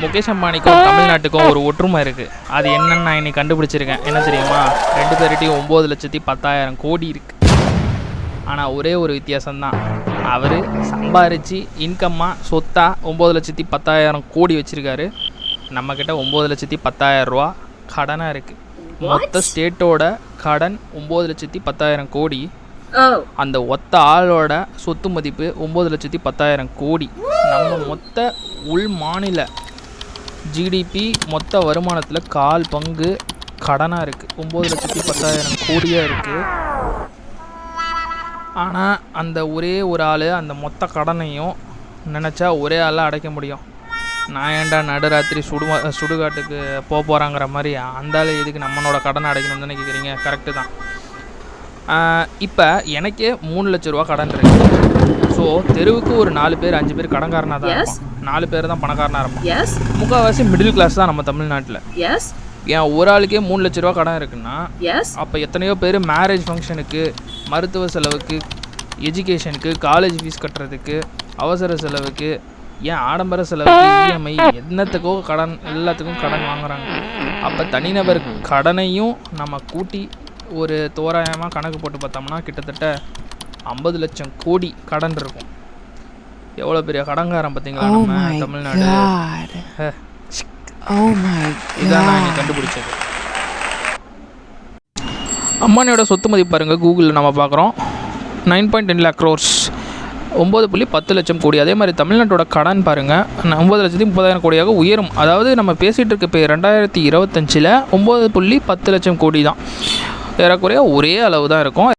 முகேஷ் அம்பானிக்கும் தமிழ்நாட்டுக்கும் ஒரு ஒற்றுமை இருக்குது அது என்னன்னு நான் இன்னைக்கு கண்டுபிடிச்சிருக்கேன். என்ன தெரியுமா? ரெண்டு பேர்கிட்டையும் ஒம்பது லட்சத்தி பத்தாயிரம் கோடி இருக்குது ஆனால் ஒரே ஒரு வித்தியாசம்தான். அவர் சம்பாரித்து இன்கம்மாக சொத்தாக ஒம்பது லட்சத்தி பத்தாயிரம் கோடி வச்சுருக்காரு. நம்மக்கிட்ட ஒம்பது லட்சத்தி பத்தாயிரம் ரூபா கடனாக இருக்குது மொத்த ஸ்டேட்டோட கடன் ஒம்பது லட்சத்தி பத்தாயிரம் கோடி. அந்த ஒத்த ஆளோட சொத்து மதிப்பு ஒம்பது லட்சத்தி பத்தாயிரம் கோடி. நம்ம மொத்த உள் மாநில ஜிடிபி மொத்த வருமானத்தில் கால் பங்கு கடனாக இருக்குது ஒம்பது லட்சத்தி பத்தாயிரம் கோடியாக இருக்குது ஆனால் அந்த ஒரே ஒரு ஆள் அந்த மொத்த கடனையும் நினச்சா ஒரே ஆளாக அடைக்க முடியும். நான் ஏன்டா நடுராத்திரி சுடு சுடுகாட்டுக்கு போக போகிறாங்கிற மாதிரி அந்த ஆள் எதுக்கு நம்மளோட கடனை அடைக்கணும்னு தானே கேட்குறீங்க கரெக்டு தான். இப்போ எனக்கே மூணு லட்ச ரூபா கடன் இருக்கு. ஸோ தெருவுக்கு ஒரு நாலு பேர் அஞ்சு பேர் கடன்காரனாக தான் Yes. நாலு பேர் தான் பணக்காரனாக இருப்பான் yes, முக்கால்வாசி மிடில் கிளாஸ் தான் நம்ம தமிழ்நாட்டில். Yes, ஏன் ஒரு ஆளுக்கே மூணு லட்ச ரூபா கடன் இருக்குன்னா yes, அப்போ எத்தனையோ பேர் மேரேஜ் ஃபங்க்ஷனுக்கு மருத்துவ செலவுக்கு எஜுகேஷனுக்கு காலேஜ் ஃபீஸ் கட்டுறதுக்கு அவசர செலவுக்கு ஏன் ஆடம்பர செலவுக்கு இஎம்ஐ என்னத்துக்கோ கடன் எல்லாத்துக்கும் கடன் வாங்குறாங்க. அப்போ தனிநபர் கடனையும் நம்ம கூட்டி ஒரு தோராயமாக கணக்கு போட்டு பார்த்தோம்னா கிட்டத்தட்ட ஐம்பது லட்சம் கோடி கடன் இருக்கும். எவ்வளோ பெரிய கடன்காரன் பார்த்தீங்களா Oh நம்ம my தமிழ்நாடு? Oh இதான் நான் கண்டுபிடிச்சது. அம்பானியோட சொத்து மதிப்பு பாருங்கள் கூகுளில் நம்ம பார்க்குறோம். Nine point ten lakh crores ஒம்பது புள்ளி பத்து லட்சம் கோடி. அதே மாதிரி தமிழ்நாட்டோட கடன் பாருங்கள் ஒம்பது லட்சத்தி முப்பதாயிரம் கோடியாக உயரும். அதாவது நம்ம பேசிகிட்டு இருக்க இப்போ ரெண்டாயிரத்தி இருபத்தஞ்சில் ஒம்பது புள்ளி பத்து லட்சம் கோடி தான். ஏறக்குறைய ஒரே அளவு தான் இருக்கும்.